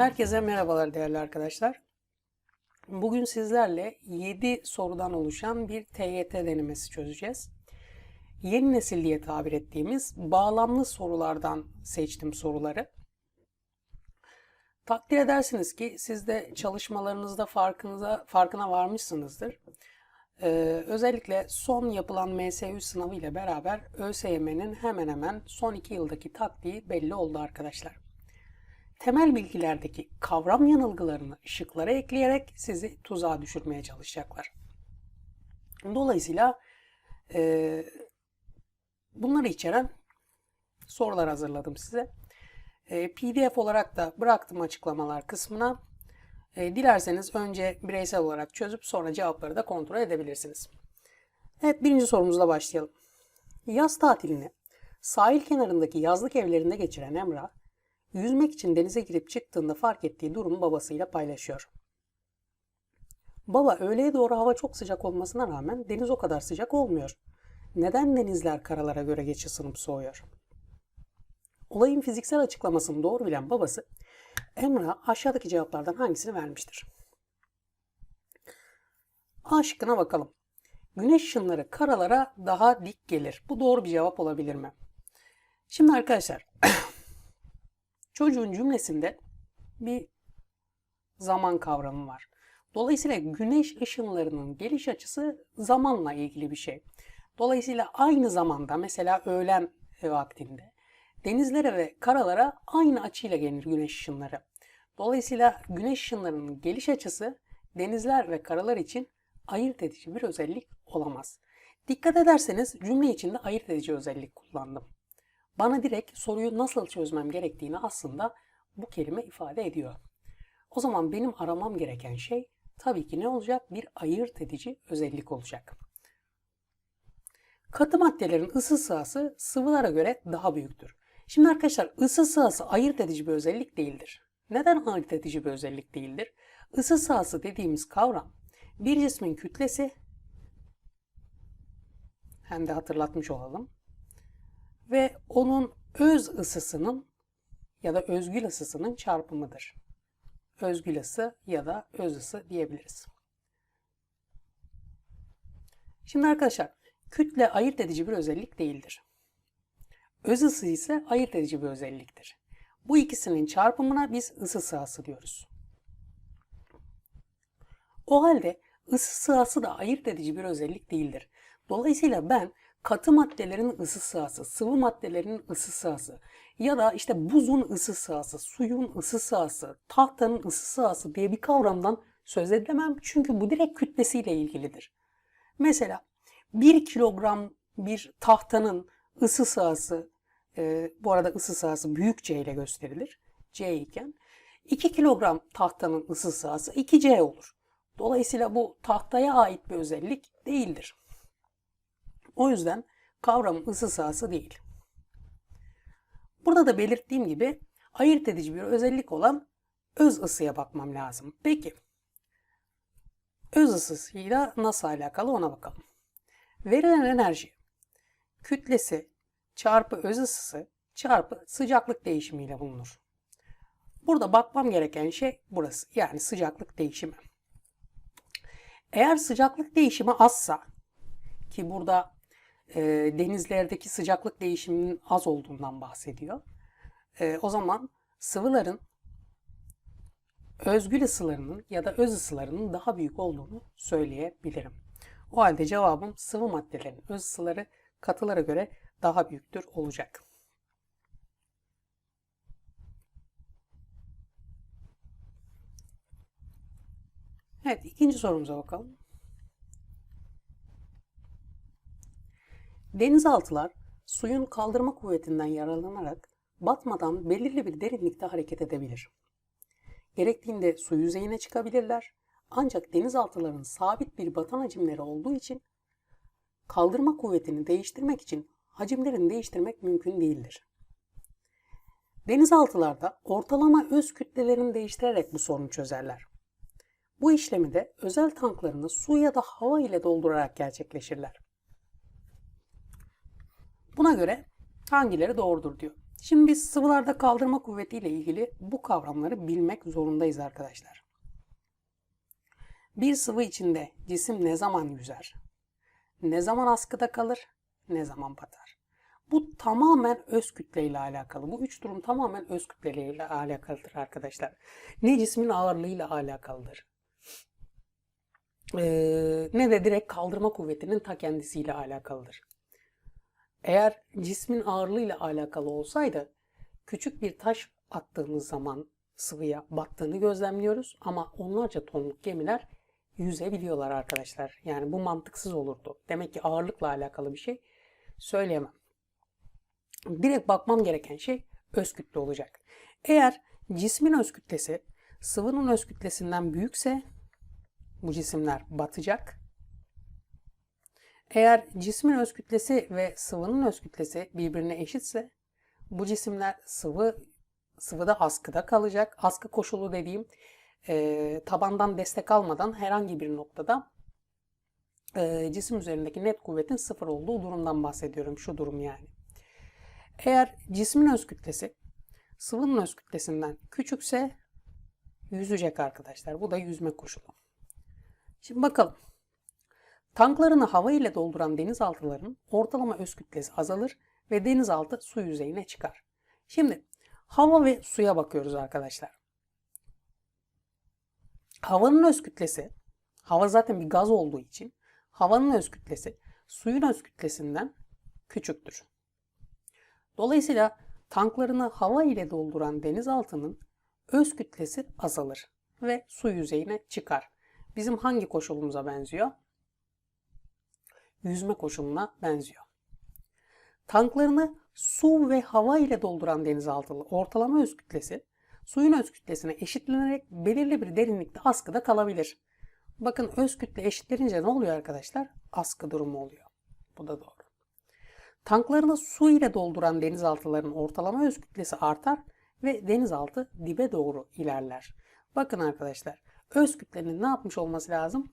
Herkese merhabalar değerli arkadaşlar. Bugün sizlerle 7 sorudan oluşan bir TYT denemesi çözeceğiz. Yeni nesil diye tabir ettiğimiz bağlamlı sorulardan seçtim soruları. Takdir edersiniz ki siz de çalışmalarınızda farkınıza, farkına varmışsınızdır. Ee, özellikle son yapılan MSÜ sınavı ile beraber ÖSYM'nin hemen hemen son 2 yıldaki taktiği belli oldu arkadaşlar temel bilgilerdeki kavram yanılgılarını şıklara ekleyerek sizi tuzağa düşürmeye çalışacaklar. Dolayısıyla e, bunları içeren sorular hazırladım size. E, PDF olarak da bıraktım açıklamalar kısmına. E, dilerseniz önce bireysel olarak çözüp sonra cevapları da kontrol edebilirsiniz. Evet birinci sorumuzla başlayalım. Yaz tatilini sahil kenarındaki yazlık evlerinde geçiren Emrah, Yüzmek için denize girip çıktığında fark ettiği durumu babasıyla paylaşıyor. Baba öğleye doğru hava çok sıcak olmasına rağmen deniz o kadar sıcak olmuyor. Neden denizler karalara göre geç ısınıp soğuyor? Olayın fiziksel açıklamasını doğru bilen babası Emrah aşağıdaki cevaplardan hangisini vermiştir? A şıkkına bakalım. Güneş ışınları karalara daha dik gelir. Bu doğru bir cevap olabilir mi? Şimdi arkadaşlar Çocuğun cümlesinde bir zaman kavramı var. Dolayısıyla güneş ışınlarının geliş açısı zamanla ilgili bir şey. Dolayısıyla aynı zamanda mesela öğlen vaktinde denizlere ve karalara aynı açıyla gelir güneş ışınları. Dolayısıyla güneş ışınlarının geliş açısı denizler ve karalar için ayırt edici bir özellik olamaz. Dikkat ederseniz cümle içinde ayırt edici özellik kullandım bana direkt soruyu nasıl çözmem gerektiğini aslında bu kelime ifade ediyor. O zaman benim aramam gereken şey tabii ki ne olacak? Bir ayırt edici özellik olacak. Katı maddelerin ısı sahası sıvılara göre daha büyüktür. Şimdi arkadaşlar ısı sahası ayırt edici bir özellik değildir. Neden ayırt edici bir özellik değildir? Isı sahası dediğimiz kavram bir cismin kütlesi hem de hatırlatmış olalım ve onun öz ısısının ya da özgül ısısının çarpımıdır. Özgül ısı ya da öz ısı diyebiliriz. Şimdi arkadaşlar kütle ayırt edici bir özellik değildir. Öz ısı ise ayırt edici bir özelliktir. Bu ikisinin çarpımına biz ısı sahası diyoruz. O halde ısı sahası da ayırt edici bir özellik değildir. Dolayısıyla ben katı maddelerin ısı sahası, sıvı maddelerin ısı sahası ya da işte buzun ısı sahası, suyun ısı sahası, tahtanın ısı sahası diye bir kavramdan söz edemem. Çünkü bu direkt kütlesiyle ilgilidir. Mesela 1 kilogram bir tahtanın ısı sahası, e, bu arada ısı sahası büyük C ile gösterilir. C iken 2 kilogram tahtanın ısı sahası 2C olur. Dolayısıyla bu tahtaya ait bir özellik değildir. O yüzden kavram ısı sahası değil. Burada da belirttiğim gibi ayırt edici bir özellik olan öz ısıya bakmam lazım. Peki öz ısısıyla nasıl alakalı ona bakalım. Verilen enerji kütlesi çarpı öz ısısı çarpı sıcaklık değişimiyle bulunur. Burada bakmam gereken şey burası. Yani sıcaklık değişimi. Eğer sıcaklık değişimi azsa ki burada e, denizlerdeki sıcaklık değişiminin az olduğundan bahsediyor. E, o zaman sıvıların özgül ısılarının ya da öz ısılarının daha büyük olduğunu söyleyebilirim. O halde cevabım sıvı maddelerin öz ısıları katılara göre daha büyüktür olacak. Evet ikinci sorumuza bakalım. Denizaltılar suyun kaldırma kuvvetinden yararlanarak batmadan belirli bir derinlikte hareket edebilir. Gerektiğinde su yüzeyine çıkabilirler ancak denizaltıların sabit bir batan hacimleri olduğu için kaldırma kuvvetini değiştirmek için hacimlerini değiştirmek mümkün değildir. Denizaltılarda ortalama öz kütlelerini değiştirerek bu sorunu çözerler. Bu işlemi de özel tanklarını su ya da hava ile doldurarak gerçekleşirler. Buna göre hangileri doğrudur diyor. Şimdi biz sıvılarda kaldırma kuvveti ile ilgili bu kavramları bilmek zorundayız arkadaşlar. Bir sıvı içinde cisim ne zaman yüzer? Ne zaman askıda kalır? Ne zaman batar? Bu tamamen öz kütle ile alakalı. Bu üç durum tamamen öz kütle ile alakalıdır arkadaşlar. Ne cismin ağırlığıyla alakalıdır. Ee, ne de direkt kaldırma kuvvetinin ta kendisiyle alakalıdır. Eğer cismin ağırlığıyla alakalı olsaydı küçük bir taş attığımız zaman sıvıya battığını gözlemliyoruz ama onlarca tonluk gemiler yüzebiliyorlar arkadaşlar. Yani bu mantıksız olurdu. Demek ki ağırlıkla alakalı bir şey söyleyemem. Direkt bakmam gereken şey öz kütle olacak. Eğer cismin öz kütlesi sıvının öz kütlesinden büyükse bu cisimler batacak. Eğer cismin öz kütlesi ve sıvının öz kütlesi birbirine eşitse bu cisimler sıvı sıvıda askıda kalacak. Askı koşulu dediğim e, tabandan destek almadan herhangi bir noktada e, cisim üzerindeki net kuvvetin sıfır olduğu durumdan bahsediyorum. Şu durum yani. Eğer cismin öz kütlesi sıvının öz kütlesinden küçükse yüzecek arkadaşlar. Bu da yüzme koşulu. Şimdi bakalım. Tanklarını hava ile dolduran denizaltıların ortalama öz kütlesi azalır ve denizaltı su yüzeyine çıkar. Şimdi hava ve suya bakıyoruz arkadaşlar. Havanın öz kütlesi, hava zaten bir gaz olduğu için havanın öz kütlesi suyun öz kütlesinden küçüktür. Dolayısıyla tanklarını hava ile dolduran denizaltının öz kütlesi azalır ve su yüzeyine çıkar. Bizim hangi koşulumuza benziyor? Yüzme koşuluna benziyor. Tanklarını su ve hava ile dolduran denizaltılı ortalama öz kütlesi suyun öz kütlesine eşitlenerek belirli bir derinlikte askıda kalabilir. Bakın öz kütle eşitlenince ne oluyor arkadaşlar? Askı durumu oluyor. Bu da doğru. Tanklarını su ile dolduran denizaltıların ortalama öz kütlesi artar ve denizaltı dibe doğru ilerler. Bakın arkadaşlar, öz kütlenin ne yapmış olması lazım?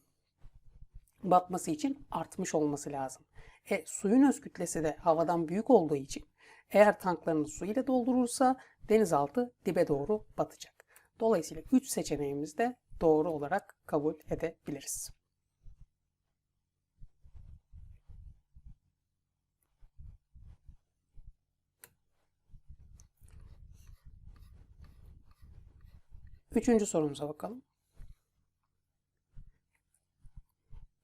Batması için artmış olması lazım. E, suyun öz kütlesi de havadan büyük olduğu için eğer tanklarını su ile doldurursa denizaltı dibe doğru batacak. Dolayısıyla 3 seçeneğimiz de doğru olarak kabul edebiliriz. Üçüncü sorumuza bakalım.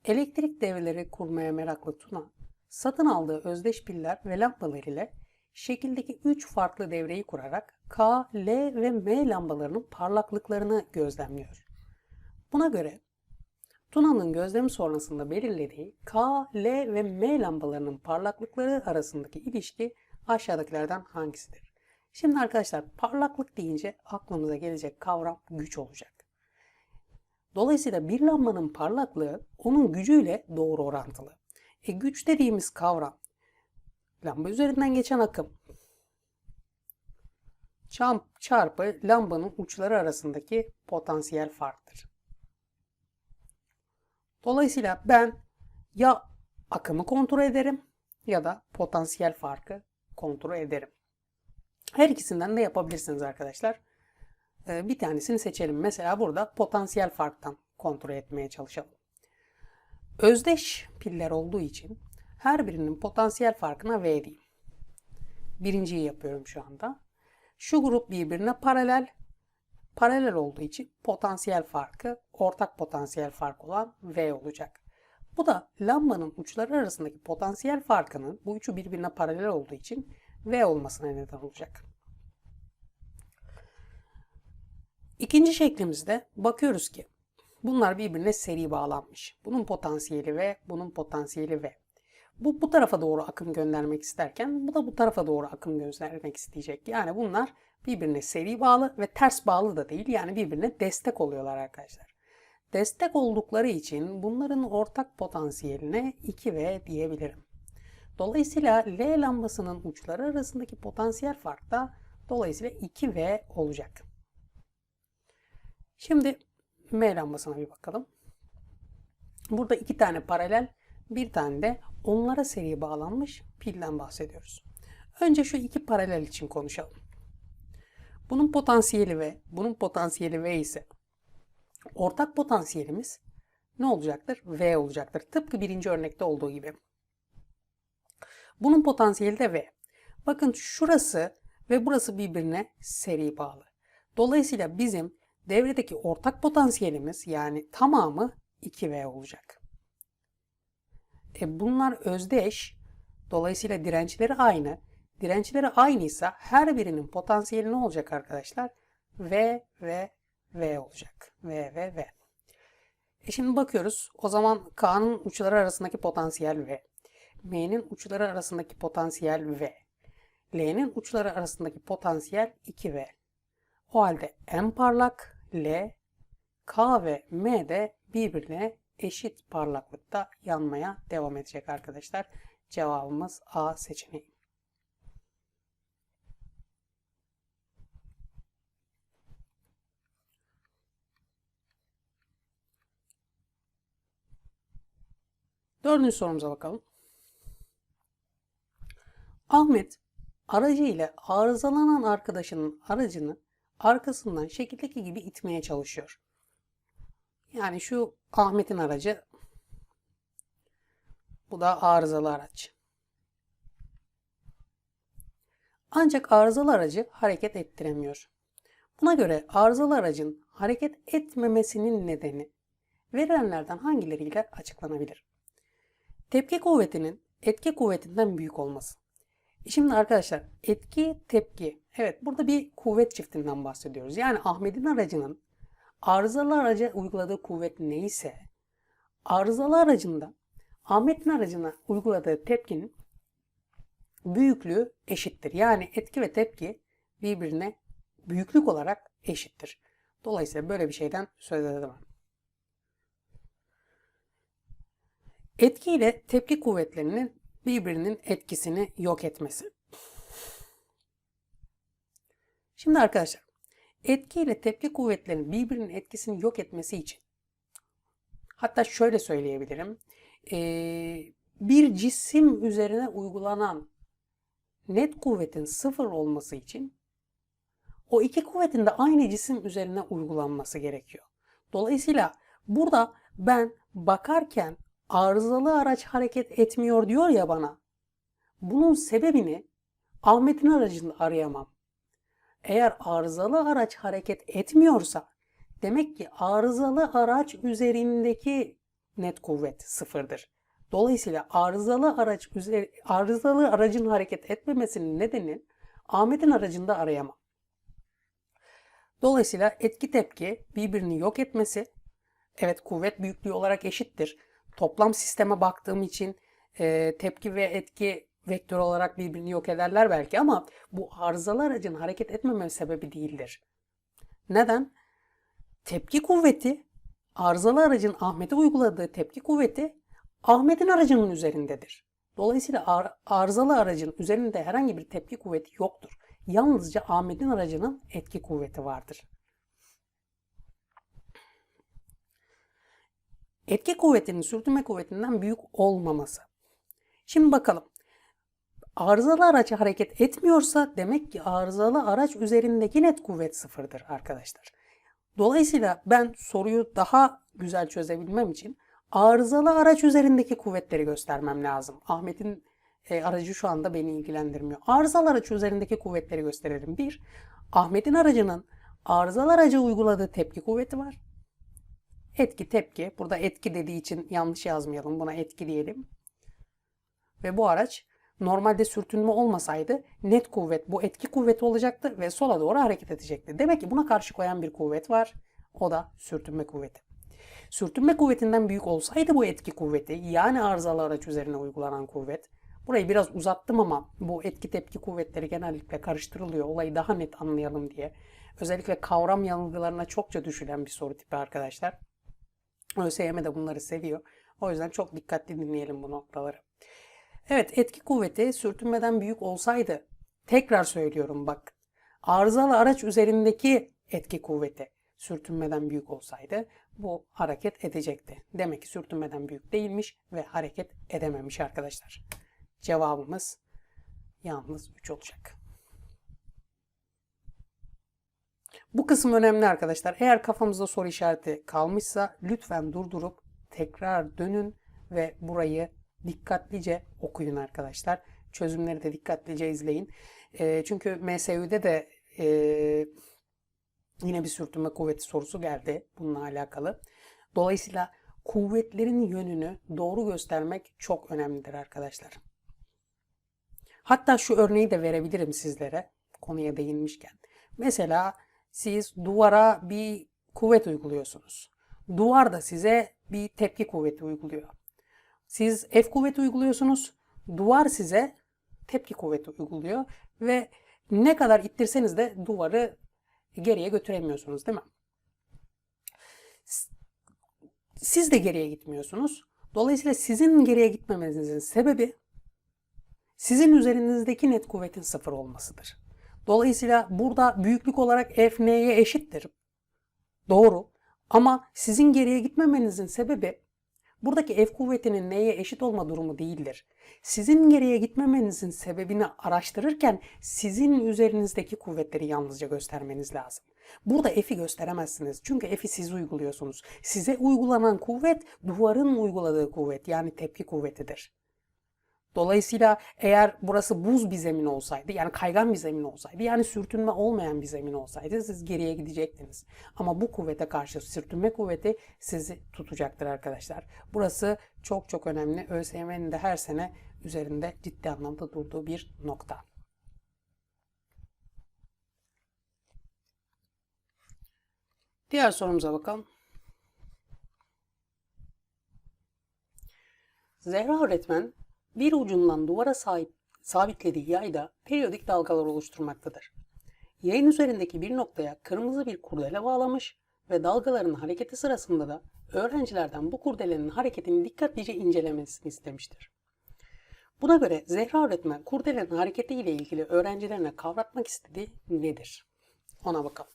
Elektrik devreleri kurmaya meraklı Tuna, satın aldığı özdeş piller ve lampalar ile şekildeki 3 farklı devreyi kurarak K, L ve M lambalarının parlaklıklarını gözlemliyor. Buna göre Tuna'nın gözlemi sonrasında belirlediği K, L ve M lambalarının parlaklıkları arasındaki ilişki aşağıdakilerden hangisidir? Şimdi arkadaşlar parlaklık deyince aklımıza gelecek kavram güç olacak. Dolayısıyla bir lambanın parlaklığı onun gücüyle doğru orantılı. E güç dediğimiz kavram lamba üzerinden geçen akım çarpı lambanın uçları arasındaki potansiyel farktır. Dolayısıyla ben ya akımı kontrol ederim ya da potansiyel farkı kontrol ederim. Her ikisinden de yapabilirsiniz arkadaşlar. Ee, bir tanesini seçelim. Mesela burada potansiyel farktan kontrol etmeye çalışalım. Özdeş piller olduğu için her birinin potansiyel farkına V diyeyim. Birinciyi yapıyorum şu anda. Şu grup birbirine paralel. Paralel olduğu için potansiyel farkı ortak potansiyel fark olan V olacak. Bu da lambanın uçları arasındaki potansiyel farkının bu üçü birbirine paralel olduğu için V olmasına neden olacak. İkinci şeklimizde bakıyoruz ki bunlar birbirine seri bağlanmış. Bunun potansiyeli V, bunun potansiyeli V. Bu bu tarafa doğru akım göndermek isterken bu da bu tarafa doğru akım göndermek isteyecek. Yani bunlar birbirine seri bağlı ve ters bağlı da değil. Yani birbirine destek oluyorlar arkadaşlar. Destek oldukları için bunların ortak potansiyeline 2V diyebilirim. Dolayısıyla L lambasının uçları arasındaki potansiyel fark da dolayısıyla 2V olacak. Şimdi M lambasına bir bakalım. Burada iki tane paralel, bir tane de onlara seri bağlanmış pilden bahsediyoruz. Önce şu iki paralel için konuşalım. Bunun potansiyeli V, bunun potansiyeli V ise ortak potansiyelimiz ne olacaktır? V olacaktır. Tıpkı birinci örnekte olduğu gibi. Bunun potansiyeli de V. Bakın şurası ve burası birbirine seri bağlı. Dolayısıyla bizim devredeki ortak potansiyelimiz yani tamamı 2V olacak. E bunlar özdeş. Dolayısıyla dirençleri aynı. Dirençleri aynıysa her birinin potansiyeli ne olacak arkadaşlar? V ve V olacak. V ve V. E şimdi bakıyoruz. O zaman K'nın uçları arasındaki potansiyel V. M'nin uçları arasındaki potansiyel V. L'nin uçları arasındaki potansiyel 2V. O halde en parlak L, K ve M de birbirine eşit parlaklıkta yanmaya devam edecek arkadaşlar. Cevabımız A seçeneği. Dördüncü sorumuza bakalım. Ahmet aracı ile arızalanan arkadaşının aracını arkasından şekildeki gibi itmeye çalışıyor. Yani şu Ahmet'in aracı bu da arızalı araç. Ancak arızalı aracı hareket ettiremiyor. Buna göre arızalı aracın hareket etmemesinin nedeni verilenlerden hangileriyle açıklanabilir? Tepki kuvvetinin etki kuvvetinden büyük olması. Şimdi arkadaşlar etki tepki. Evet burada bir kuvvet çiftinden bahsediyoruz. Yani Ahmet'in aracının arızalı araca uyguladığı kuvvet neyse arızalı aracında Ahmet'in aracına uyguladığı tepkinin büyüklüğü eşittir. Yani etki ve tepki birbirine büyüklük olarak eşittir. Dolayısıyla böyle bir şeyden söz edemem. Etki ile tepki kuvvetlerinin birbirinin etkisini yok etmesi. Şimdi arkadaşlar, etki ile tepki kuvvetlerinin birbirinin etkisini yok etmesi için hatta şöyle söyleyebilirim. Bir cisim üzerine uygulanan net kuvvetin sıfır olması için o iki kuvvetin de aynı cisim üzerine uygulanması gerekiyor. Dolayısıyla burada ben bakarken arızalı araç hareket etmiyor diyor ya bana. Bunun sebebini Ahmet'in aracında arayamam. Eğer arızalı araç hareket etmiyorsa demek ki arızalı araç üzerindeki net kuvvet sıfırdır. Dolayısıyla arızalı araç arızalı aracın hareket etmemesinin nedeni Ahmet'in aracında arayamam. Dolayısıyla etki tepki birbirini yok etmesi evet kuvvet büyüklüğü olarak eşittir toplam sisteme baktığım için e, tepki ve etki vektör olarak birbirini yok ederler belki ama bu arızalı aracın hareket etmeme sebebi değildir. Neden? Tepki kuvveti, arızalı aracın Ahmet'e uyguladığı tepki kuvveti Ahmet'in aracının üzerindedir. Dolayısıyla ar arızalı aracın üzerinde herhangi bir tepki kuvveti yoktur. Yalnızca Ahmet'in aracının etki kuvveti vardır. Etki kuvvetinin sürtünme kuvvetinden büyük olmaması. Şimdi bakalım. Arızalı araç hareket etmiyorsa demek ki arızalı araç üzerindeki net kuvvet sıfırdır arkadaşlar. Dolayısıyla ben soruyu daha güzel çözebilmem için arızalı araç üzerindeki kuvvetleri göstermem lazım. Ahmet'in e, aracı şu anda beni ilgilendirmiyor. Arızalı araç üzerindeki kuvvetleri gösterelim. Bir, Ahmet'in aracının arızalı araca uyguladığı tepki kuvveti var. Etki tepki. Burada etki dediği için yanlış yazmayalım. Buna etki diyelim. Ve bu araç normalde sürtünme olmasaydı net kuvvet bu etki kuvveti olacaktı ve sola doğru hareket edecekti. Demek ki buna karşı koyan bir kuvvet var. O da sürtünme kuvveti. Sürtünme kuvvetinden büyük olsaydı bu etki kuvveti yani arızalı araç üzerine uygulanan kuvvet. Burayı biraz uzattım ama bu etki tepki kuvvetleri genellikle karıştırılıyor. Olayı daha net anlayalım diye. Özellikle kavram yanılgılarına çokça düşülen bir soru tipi arkadaşlar. ÖSYM de bunları seviyor. O yüzden çok dikkatli dinleyelim bu noktaları. Evet etki kuvveti sürtünmeden büyük olsaydı tekrar söylüyorum bak arızalı araç üzerindeki etki kuvveti sürtünmeden büyük olsaydı bu hareket edecekti. Demek ki sürtünmeden büyük değilmiş ve hareket edememiş arkadaşlar. Cevabımız yalnız 3 olacak. Bu kısım önemli arkadaşlar. Eğer kafamızda soru işareti kalmışsa lütfen durdurup tekrar dönün ve burayı dikkatlice okuyun arkadaşlar. Çözümleri de dikkatlice izleyin. E, çünkü MSÜ'de de e, yine bir sürtünme kuvveti sorusu geldi bununla alakalı. Dolayısıyla kuvvetlerin yönünü doğru göstermek çok önemlidir arkadaşlar. Hatta şu örneği de verebilirim sizlere konuya değinmişken. Mesela siz duvara bir kuvvet uyguluyorsunuz. Duvar da size bir tepki kuvveti uyguluyor. Siz F kuvveti uyguluyorsunuz. Duvar size tepki kuvveti uyguluyor ve ne kadar ittirseniz de duvarı geriye götüremiyorsunuz değil mi? Siz de geriye gitmiyorsunuz. Dolayısıyla sizin geriye gitmemenizin sebebi sizin üzerinizdeki net kuvvetin sıfır olmasıdır. Dolayısıyla burada büyüklük olarak F N'ye eşittir. Doğru. Ama sizin geriye gitmemenizin sebebi buradaki F kuvvetinin neye eşit olma durumu değildir. Sizin geriye gitmemenizin sebebini araştırırken sizin üzerinizdeki kuvvetleri yalnızca göstermeniz lazım. Burada F'i gösteremezsiniz. Çünkü F'i siz uyguluyorsunuz. Size uygulanan kuvvet duvarın uyguladığı kuvvet yani tepki kuvvetidir. Dolayısıyla eğer burası buz bir zemin olsaydı, yani kaygan bir zemin olsaydı, yani sürtünme olmayan bir zemin olsaydı siz geriye gidecektiniz. Ama bu kuvvete karşı sürtünme kuvveti sizi tutacaktır arkadaşlar. Burası çok çok önemli. ÖSYM'nin de her sene üzerinde ciddi anlamda durduğu bir nokta. Diğer sorumuza bakalım. Zehra öğretmen bir ucundan duvara sahip, sabitlediği yayda periyodik dalgalar oluşturmaktadır. Yayın üzerindeki bir noktaya kırmızı bir kurdele bağlamış ve dalgaların hareketi sırasında da öğrencilerden bu kurdelenin hareketini dikkatlice incelemesini istemiştir. Buna göre Zehra öğretmen kurdelenin hareketi ile ilgili öğrencilerine kavratmak istediği nedir? Ona bakalım.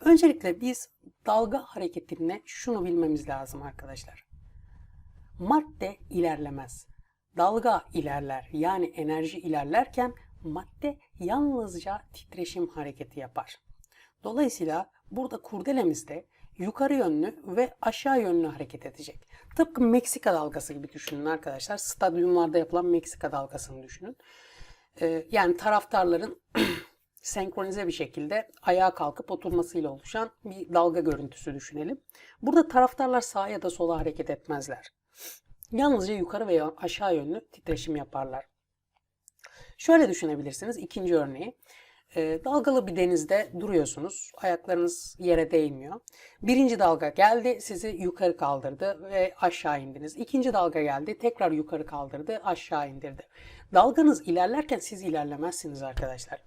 Öncelikle biz dalga hareketine şunu bilmemiz lazım arkadaşlar. Madde ilerlemez dalga ilerler yani enerji ilerlerken madde yalnızca titreşim hareketi yapar. Dolayısıyla burada kurdelemizde yukarı yönlü ve aşağı yönlü hareket edecek. Tıpkı Meksika dalgası gibi düşünün arkadaşlar. Stadyumlarda yapılan Meksika dalgasını düşünün. Ee, yani taraftarların senkronize bir şekilde ayağa kalkıp oturmasıyla oluşan bir dalga görüntüsü düşünelim. Burada taraftarlar sağa ya da sola hareket etmezler. Yalnızca yukarı veya aşağı yönlü titreşim yaparlar. Şöyle düşünebilirsiniz ikinci örneği. E, dalgalı bir denizde duruyorsunuz. Ayaklarınız yere değmiyor. Birinci dalga geldi, sizi yukarı kaldırdı ve aşağı indiniz. İkinci dalga geldi, tekrar yukarı kaldırdı, aşağı indirdi. Dalganız ilerlerken siz ilerlemezsiniz arkadaşlar.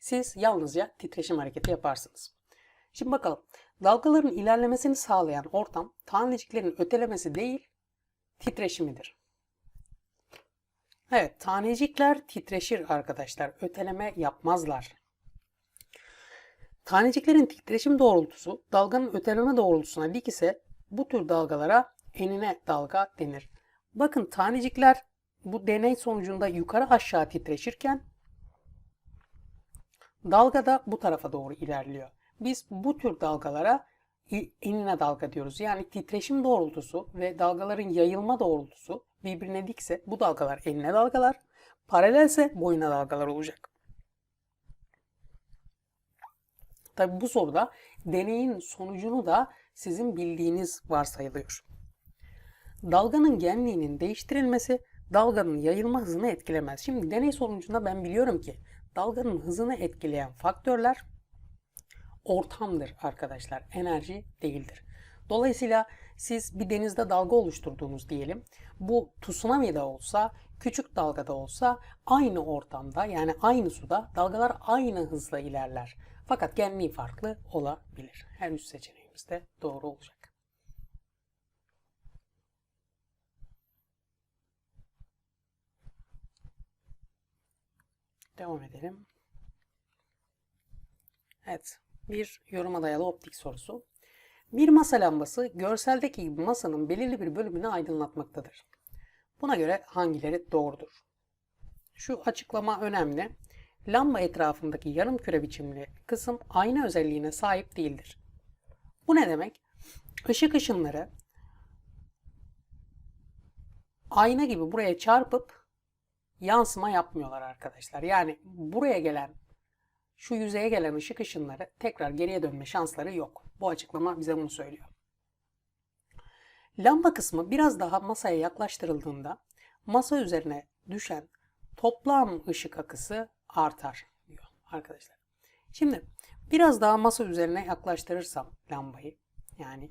Siz yalnızca titreşim hareketi yaparsınız. Şimdi bakalım. Dalgaların ilerlemesini sağlayan ortam taneciklerin ötelemesi değil, titreşimidir. Evet, tanecikler titreşir arkadaşlar. Öteleme yapmazlar. Taneciklerin titreşim doğrultusu dalganın öteleme doğrultusuna dik ise bu tür dalgalara enine dalga denir. Bakın tanecikler bu deney sonucunda yukarı aşağı titreşirken dalga da bu tarafa doğru ilerliyor. Biz bu tür dalgalara enine dalga diyoruz. Yani titreşim doğrultusu ve dalgaların yayılma doğrultusu birbirine dikse bu dalgalar enine dalgalar, paralelse boyuna dalgalar olacak. Tabi bu soruda deneyin sonucunu da sizin bildiğiniz varsayılıyor. Dalganın genliğinin değiştirilmesi dalganın yayılma hızını etkilemez. Şimdi deney sonucunda ben biliyorum ki dalganın hızını etkileyen faktörler ortamdır arkadaşlar. Enerji değildir. Dolayısıyla siz bir denizde dalga oluşturduğunuz diyelim. Bu tsunami de olsa, küçük dalga da olsa aynı ortamda yani aynı suda dalgalar aynı hızla ilerler. Fakat genliği farklı olabilir. Her üç seçeneğimiz de doğru olacak. Devam edelim. Evet bir yoruma dayalı optik sorusu. Bir masa lambası görseldeki gibi masanın belirli bir bölümünü aydınlatmaktadır. Buna göre hangileri doğrudur? şu açıklama önemli. Lamba etrafındaki yarım küre biçimli kısım ayna özelliğine sahip değildir. Bu ne demek? Işık ışınları ayna gibi buraya çarpıp yansıma yapmıyorlar arkadaşlar. Yani buraya gelen şu yüzeye gelen ışık ışınları tekrar geriye dönme şansları yok. Bu açıklama bize bunu söylüyor. Lamba kısmı biraz daha masaya yaklaştırıldığında masa üzerine düşen toplam ışık akısı artar diyor arkadaşlar. Şimdi biraz daha masa üzerine yaklaştırırsam lambayı yani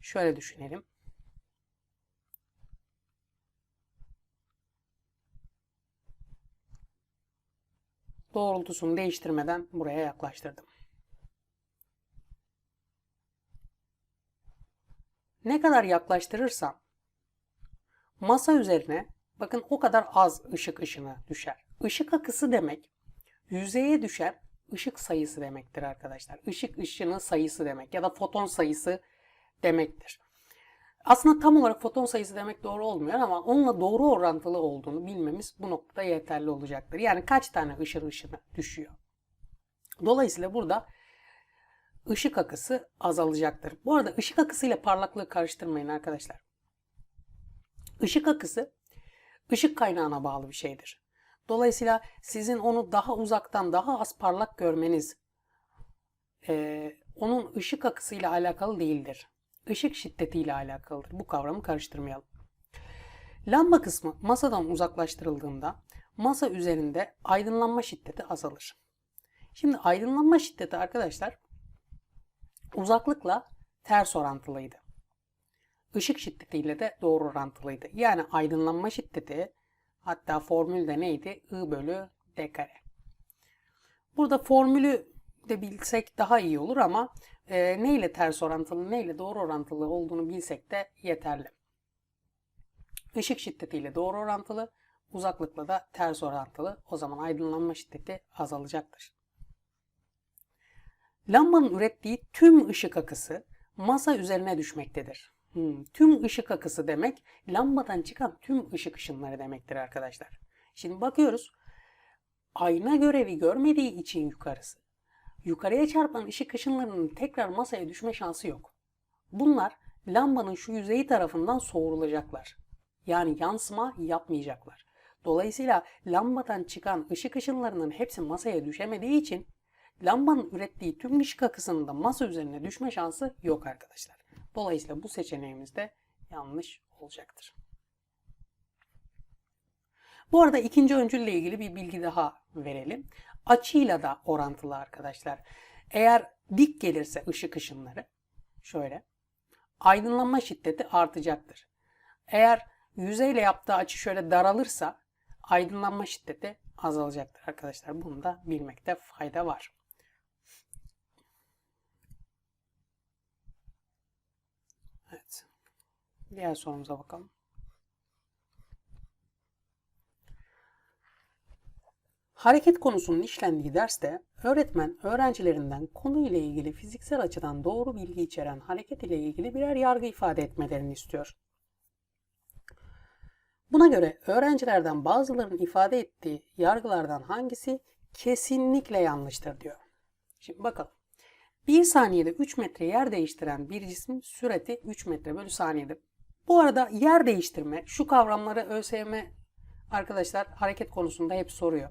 şöyle düşünelim. Doğrultusunu değiştirmeden buraya yaklaştırdım. Ne kadar yaklaştırırsam masa üzerine bakın o kadar az ışık ışını düşer. Işık akısı demek yüzeye düşen ışık sayısı demektir arkadaşlar. Işık ışını sayısı demek ya da foton sayısı demektir. Aslında tam olarak foton sayısı demek doğru olmuyor ama onunla doğru orantılı olduğunu bilmemiz bu noktada yeterli olacaktır. Yani kaç tane ışır ışını düşüyor. Dolayısıyla burada ışık akısı azalacaktır. Bu arada ışık akısı ile parlaklığı karıştırmayın arkadaşlar. Işık akısı ışık kaynağına bağlı bir şeydir. Dolayısıyla sizin onu daha uzaktan daha az parlak görmeniz e, onun ışık akısıyla alakalı değildir. Işık şiddetiyle alakalıdır. Bu kavramı karıştırmayalım. Lamba kısmı masadan uzaklaştırıldığında masa üzerinde aydınlanma şiddeti azalır. Şimdi aydınlanma şiddeti arkadaşlar uzaklıkla ters orantılıydı. Işık şiddetiyle de doğru orantılıydı. Yani aydınlanma şiddeti hatta formül de neydi? I bölü D kare. Burada formülü de bilsek daha iyi olur ama e, ne ile ters orantılı ne ile doğru orantılı olduğunu bilsek de yeterli. Işık şiddetiyle doğru orantılı, uzaklıkla da ters orantılı. O zaman aydınlanma şiddeti azalacaktır. Lambanın ürettiği tüm ışık akısı masa üzerine düşmektedir. Hmm, tüm ışık akısı demek lambadan çıkan tüm ışık ışınları demektir arkadaşlar. Şimdi bakıyoruz. Ayna görevi görmediği için yukarısı. Yukarıya çarpan ışık ışınlarının tekrar masaya düşme şansı yok. Bunlar lambanın şu yüzeyi tarafından soğurulacaklar. Yani yansıma yapmayacaklar. Dolayısıyla lambadan çıkan ışık ışınlarının hepsi masaya düşemediği için lambanın ürettiği tüm ışık akısının da masa üzerine düşme şansı yok arkadaşlar. Dolayısıyla bu seçeneğimiz de yanlış olacaktır. Bu arada ikinci öncülle ilgili bir bilgi daha verelim. Açıyla da orantılı arkadaşlar. Eğer dik gelirse ışık ışınları şöyle aydınlanma şiddeti artacaktır. Eğer yüzeyle yaptığı açı şöyle daralırsa aydınlanma şiddeti azalacaktır arkadaşlar. Bunu da bilmekte fayda var. Evet. Diğer sorumuza bakalım. Hareket konusunun işlendiği derste öğretmen öğrencilerinden konu ile ilgili fiziksel açıdan doğru bilgi içeren hareket ile ilgili birer yargı ifade etmelerini istiyor. Buna göre öğrencilerden bazılarının ifade ettiği yargılardan hangisi kesinlikle yanlıştır diyor. Şimdi bakalım. 1 saniyede 3 metre yer değiştiren bir cismin sürati 3 metre bölü saniyedir. Bu arada yer değiştirme, şu kavramları ÖSYM arkadaşlar hareket konusunda hep soruyor.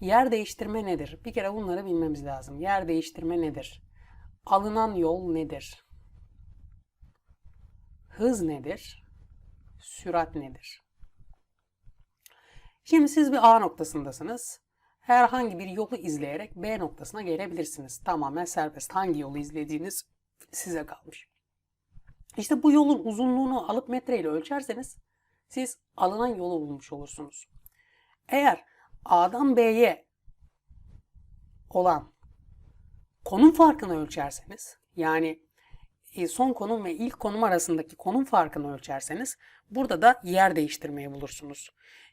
Yer değiştirme nedir? Bir kere bunları bilmemiz lazım. Yer değiştirme nedir? Alınan yol nedir? Hız nedir? Sürat nedir? Şimdi siz bir A noktasındasınız. Herhangi bir yolu izleyerek B noktasına gelebilirsiniz. Tamamen serbest. Hangi yolu izlediğiniz size kalmış. İşte bu yolun uzunluğunu alıp metreyle ölçerseniz siz alınan yolu bulmuş olursunuz. Eğer A'dan B'ye olan konum farkını ölçerseniz yani e, son konum ve ilk konum arasındaki konum farkını ölçerseniz burada da yer değiştirmeyi bulursunuz.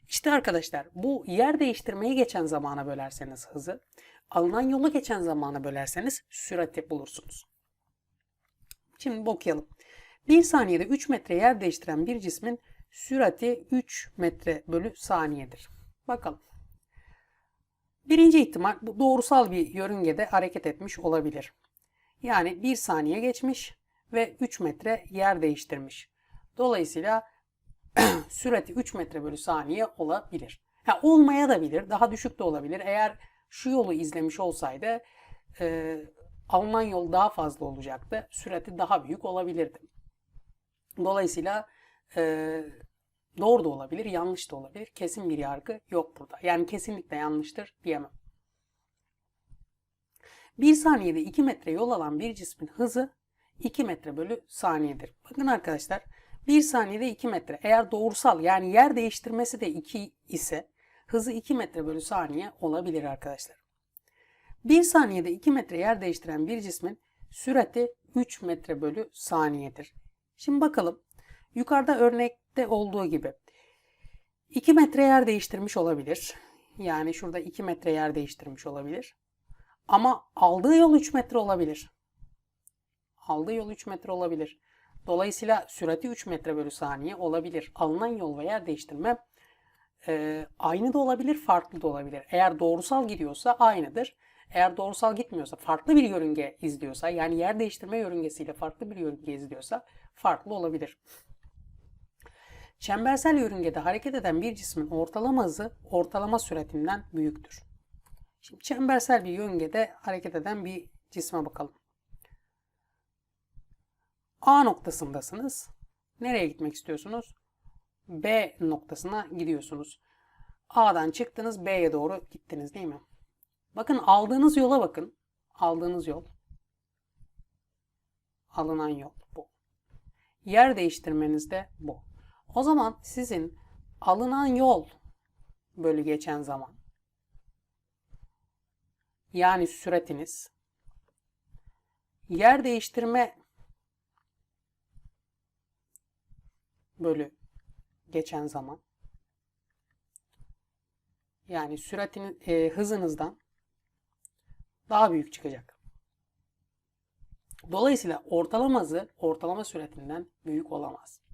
İşte arkadaşlar bu yer değiştirmeyi geçen zamana bölerseniz hızı, alınan yolu geçen zamana bölerseniz sürati bulursunuz. Şimdi okuyalım. 1 saniyede 3 metre yer değiştiren bir cismin sürati 3 metre bölü saniyedir. Bakalım. Birinci ihtimal bu doğrusal bir yörüngede hareket etmiş olabilir. Yani 1 saniye geçmiş ve 3 metre yer değiştirmiş. Dolayısıyla sürati 3 metre bölü saniye olabilir. Ha, olmaya da bilir, daha düşük de olabilir. Eğer şu yolu izlemiş olsaydı e, alınan yol daha fazla olacaktı. Sürati daha büyük olabilirdi. Dolayısıyla e, doğru da olabilir, yanlış da olabilir. Kesin bir yargı yok burada. Yani kesinlikle yanlıştır diyemem. 1 saniyede 2 metre yol alan bir cismin hızı 2 metre bölü saniyedir. Bakın arkadaşlar 1 saniyede 2 metre. Eğer doğrusal yani yer değiştirmesi de 2 ise hızı 2 metre bölü saniye olabilir arkadaşlar. 1 saniyede 2 metre yer değiştiren bir cismin sürati 3 metre bölü saniyedir. Şimdi bakalım. Yukarıda örnekte olduğu gibi 2 metre yer değiştirmiş olabilir. Yani şurada 2 metre yer değiştirmiş olabilir. Ama aldığı yol 3 metre olabilir. Aldığı yol 3 metre olabilir. Dolayısıyla sürati 3 metre bölü saniye olabilir. Alınan yol ve yer değiştirme e, aynı da olabilir, farklı da olabilir. Eğer doğrusal gidiyorsa aynıdır. Eğer doğrusal gitmiyorsa, farklı bir yörünge izliyorsa, yani yer değiştirme yörüngesiyle farklı bir yörünge izliyorsa farklı olabilir. Çembersel yörüngede hareket eden bir cismin ortalama hızı ortalama süratinden büyüktür. Şimdi çembersel bir yörüngede hareket eden bir cisme bakalım. A noktasındasınız. Nereye gitmek istiyorsunuz? B noktasına gidiyorsunuz. A'dan çıktınız B'ye doğru gittiniz değil mi? Bakın aldığınız yola bakın. Aldığınız yol. Alınan yol bu. Yer değiştirmeniz de bu. O zaman sizin alınan yol bölü geçen zaman yani süretiniz yer değiştirme bölü geçen zaman yani süratinin e, hızınızdan daha büyük çıkacak. Dolayısıyla ortalama hızı ortalama süratinden büyük olamaz.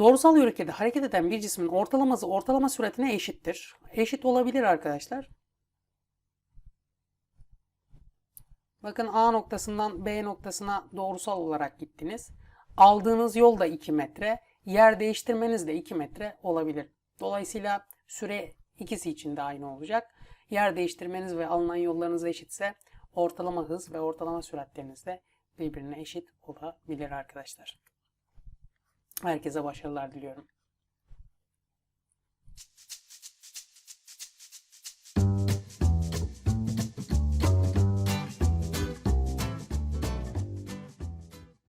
Doğrusal yörüngede hareket eden bir cismin ortalama hızı ortalama süratine eşittir. Eşit olabilir arkadaşlar. Bakın A noktasından B noktasına doğrusal olarak gittiniz. Aldığınız yol da 2 metre. Yer değiştirmeniz de 2 metre olabilir. Dolayısıyla süre ikisi için de aynı olacak. Yer değiştirmeniz ve alınan yollarınız eşitse ortalama hız ve ortalama süratleriniz de birbirine eşit olabilir arkadaşlar. Herkese başarılar diliyorum.